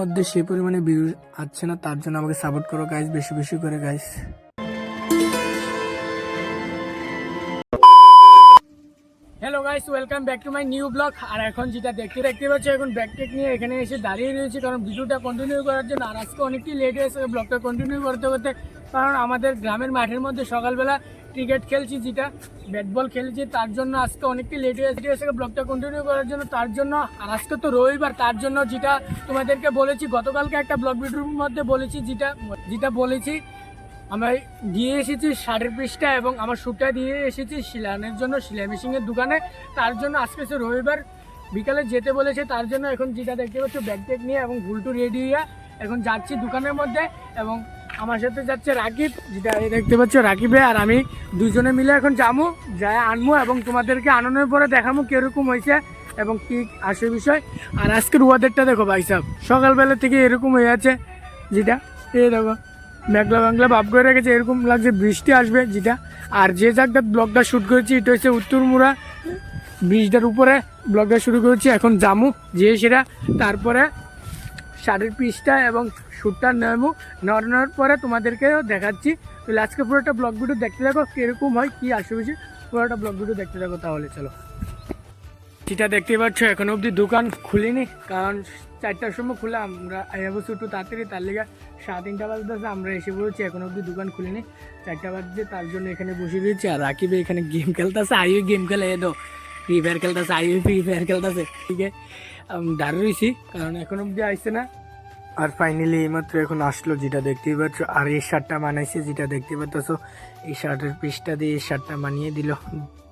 মধ্যে সেই পরিমাণে ভিউ আসছে না, তার জন্য আমাকে সাপোর্ট করো গাইস বেশি বেশি করে guys hello guys welcome back to my new blog আর এখন যেটা দেখতে দেখতে পাচ্ছ, এখন ব্যাক টেক নিয়ে এখানে এসে দাঁড়িয়ে রয়েছে, কারণ ভিডিওটা কন্টিনিউ করার জন্য। আর আজকে অনেকটি লেট হয়েছে ব্লগটা কন্টিনিউ করতে করতে। কারণ আমাদের গ্রামের মাঠের মধ্যে সকালবেলা ক্রিকেট খেলছি যেটা ব্যাট বল খেলছি, তার জন্য আজকে অনেকটি লেট হয়েছে এসে ব্লগটা কন্টিনিউ করার জন্য, তার জন্য, আর আজকে তো রবিবার, তার জন্য যেটা তোমাদেরকে বলেছি, গতকালকে একটা ব্লগ ভিডিওর মধ্যে বলেছি যেটা যেটা বলেছি আমি দিয়ে এসেছি শার্টের পিসটা এবং আমার শ্যুটটা দিয়ে এসেছি সিলানের জন্য সেলাই মেশিনের দোকানে। তার জন্য আজকে সে রবিবার বিকালে যেতে বলেছে, তার জন্য এখন যেটা দেখতে পাচ্ছ ব্যাগ ট্যাগ নিয়ে এবং ভুলটু রেডি হয়ে এখন যাচ্ছি দোকানের মধ্যে এবং আমার সাথে যাচ্ছে রাকিব, যেটা দেখতে পাচ্ছ রাকিবে, আর আমি দুজনে মিলে এখন যাব যাই আনব এবং তোমাদেরকে আনানোর পরে দেখাবো কীরকম হয়েছে এবং কি আসে বিষয়। আর আজকের ওয়াদেরটা দেখো ভাই সাহেব সকালবেলা থেকে এরকম হয়ে আছে, যেটা, এই দেখো, মেঘলা বাংলা ভাব করে রেখেছে, এরকম লাগছে বৃষ্টি আসবে, যেটা। আর যে জায়গাটা ব্লগটা শ্যুট করেছি, এটা হচ্ছে উত্তরমুড়া ব্রিজটার উপরে ব্লগটা শুরু করেছি, এখন জামু যে সেটা, তারপরে শাড়ির পিসটা এবং শ্যুটটা নেব নেওয়ার পরে তোমাদেরকেও দেখাচ্ছি। তাহলে আজকে পুরোটা ব্লগ ভিডিও দেখতে থাকো, কীরকম হয়, কী আসে বেশি পুরোটা ব্লগ ভিডিও দেখতে থাকো তাহলে, চলো। যেটা দেখতে পাচ্ছ এখন অবধি দোকান খুলিনি, কারণ চারটার সময় খুলে আমরা যাব একটু তাড়াতাড়ি, তার লেগে সাড়ে তিনটা বাজতেছে আমরা এসে পড়েছি, এখন অবধি দোকান খুলিনি। চারটা বাজছে তার জন্য এখানে বসে দিয়েছি আর রাকিবে এখানে গেম খেলতেছে, আইও গেম খেলে, এ দো ফ্রি ফায়ার খেলতেছে, আইও ফ্রি ফায়ার খেলতেছে। ঠিক আছে দাঁড়িয়ে রয়েছি কারণ এখন অব্দি আসছে না। আর ফাইনালি এইমাত্র এখন আসলো যেটা দেখতেই পাচ্ছ, আর এই শার্টটা বানাইছে যেটা দেখতে পাচ্ছ এই শার্টের পিসটা দিয়ে এই শার্টটা বানিয়ে দিল।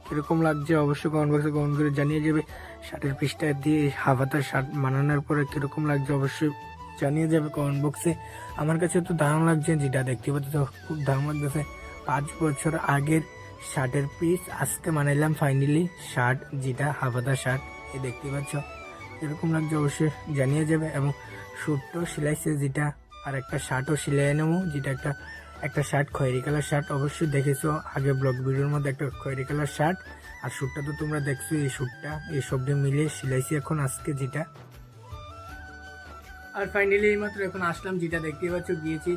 কীরকম লাগছে অবশ্যই কমেন্ট বক্সে কমেন্ট করে জানিয়ে যাবে। শার্টের পিসটা দিয়ে হাফাতার শার্ট বানানোর পরে কীরকম লাগছে অবশ্যই জানিয়ে যাবে কমেন্ট বক্সে আমার কাছে তো দারুণ লাগছে যেটা দেখতে পাচ্ছ খুব দারুণ লাগতেছে। পাঁচ বছর আগের শার্টের পিস আজকে বানাইলাম ফাইনালি শার্ট, যেটা হাফাদা শার্ট এ দেখতে পাচ্ছ। এরকম লাগছে অবশ্যই জানিয়ে যাবে এবং স্যুটটাও সিলাইছে যেটা, আর একটা শার্টও সিলাই নেব, যেটা একটা একটা শার্ট খয়েরি কালার শার্ট। অবশ্যই দেখেছ, আগে ব্লগ ভিডিওর মধ্যে একটা খয়েরি কালার শার্ট, আর স্যুটটা তো তোমরা দেখছ, এই স্যুটটা এই সবটা মিলিয়ে সিলাইছি এখন আজকে যেটা। আর ফাইনালি এইমাত্র এখন আসলাম, যেটা দেখতে পাচ্ছ, গিয়েছি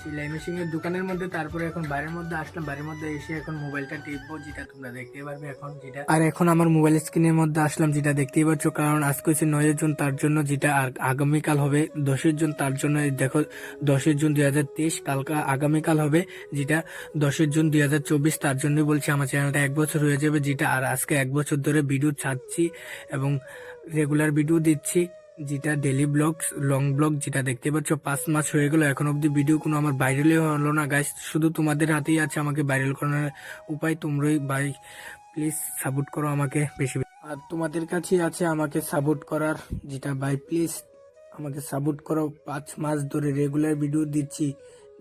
সেলাই মেশিনের দোকানের মধ্যে, তারপরে এখন বাইরের মধ্যে আসলাম। বাইরের মধ্যে এসে এখন মোবাইলটা টিপবো যেটা তোমরা দেখতে পারবে এখন, যেটা আর এখন আমার মোবাইল স্ক্রিনের মধ্যে আসলাম, যেটা দেখতেই পাচ্ছ, কারণ আজকে হচ্ছে নয় জুন, তার জন্য যেটা আগামীকাল হবে, দশের জুন, তার জন্য দেখো, দশের জুন দুই হাজার তেইশ, কালকা আগামীকাল হবে, যেটা দশের জুন দুই হাজার চব্বিশ, তার জন্যই বলছি আমার চ্যানেলটা এক বছর হয়ে যাবে, যেটা আর আজকে এক বছর ধরে ভিডিও ছাড়ছি এবং রেগুলার ভিডিও দিচ্ছি। যেটা ডেলি ব্লগ লং ব্লগ যেটা দেখতে পাচ্ছ, পাঁচ মাস হয়ে গেল, এখন অবধি ভিডিও কোনো আমার ভাইরালই হলো না। গাইস শুধু তোমাদের হাতেই আছে আমাকে ভাইরাল করানোর উপায়, তোমরাই ভাই প্লিজ সাপোর্ট করো আমাকে বেশি বেশি। আর তোমাদের কাছেই আছে আমাকে সাপোর্ট করার, যেটা ভাই প্লিজ আমাকে সাপোর্ট করো। পাঁচ মাস ধরে রেগুলার ভিডিও দিচ্ছি,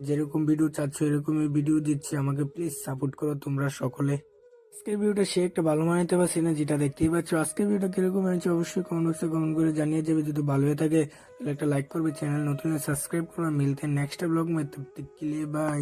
যেরকম ভিডিও চাচ্ছ, এরকমই ভিডিও দিচ্ছি। আমাকে প্লিজ সাপোর্ট করো তোমরা সকলে। আজকের ভিডিওটা সে একটা ভালো মানাতে পারছি না, যেটা দেখতেই পাচ্ছ। আজকের ভিডিওটা কীরকম হয়েছে অবশ্যই কমেন্ট বক্সে কমেন্ট করে জানিয়ে যাবে যদি ভালো হয়ে থাকে, তাহলে একটা লাইক করবে। চ্যানেল নতুন সাবস্ক্রাইব করবে মিলতে নেক্সট ব্লগ মে বাই